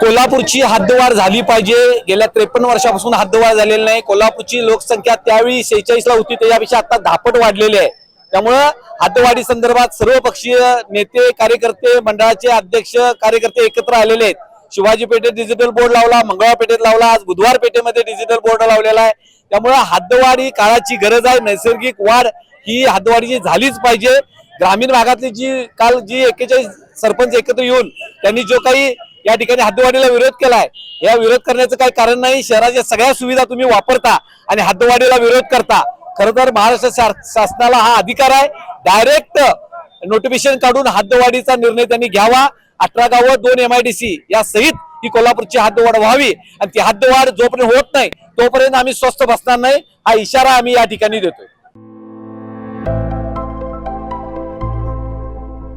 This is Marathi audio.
कोल्हापूरची हद्दवाढ झाली पाहिजे. गेल्या त्रेपन्न वर्षापासून हद्दवाढ झालेली नाही. कोल्हापूरची लोकसंख्या त्यावेळी सेहेचाळीसला होती. त्याच्यापेक्षा आता धापट वाढलेली आहे. त्यामुळं हद्दवाढी संदर्भात सर्व पक्षीय नेते कार्यकर्ते मंडळाचे अध्यक्ष कार्यकर्ते एकत्र आलेले आहेत. शिवाजी पेठेत डिजिटल बोर्ड लावला मंगळवार पेठेत लावला आज बुधवार पेठेमध्ये डिजिटल बोर्ड लावलेला आहे. त्यामुळं हद्दवाढ ही काळाची गरज आहे. नैसर्गिक वाढ ही हद्दवाढीची झालीच पाहिजे. ग्रामीण भागातली जी काल जी एकेचाळीस सरपंच एकत्र येऊन त्यांनी जो काही या ठिकाणी हद्दवाढीला विरोध केलाय या विरोध करण्याचं काही कारण नाही. शहराच्या सगळ्या सुविधा तुम्ही वापरता आणि हद्दवाढीला विरोध करता. खरं तर महाराष्ट्र शासनाला हा अधिकार आहे. डायरेक्ट नोटिफिकेशन काढून हद्दवाढीचा निर्णय त्यांनी घ्यावा. अठरा गावं दोन एमआयडीसी या सहित ही कोल्हापूरची हद्दवाढ व्हावी. आणि ती हद्दवाढ जोपर्यंत होत नाही तोपर्यंत आम्ही स्वस्थ बसणार नाही. हा इशारा आम्ही या ठिकाणी देतोय.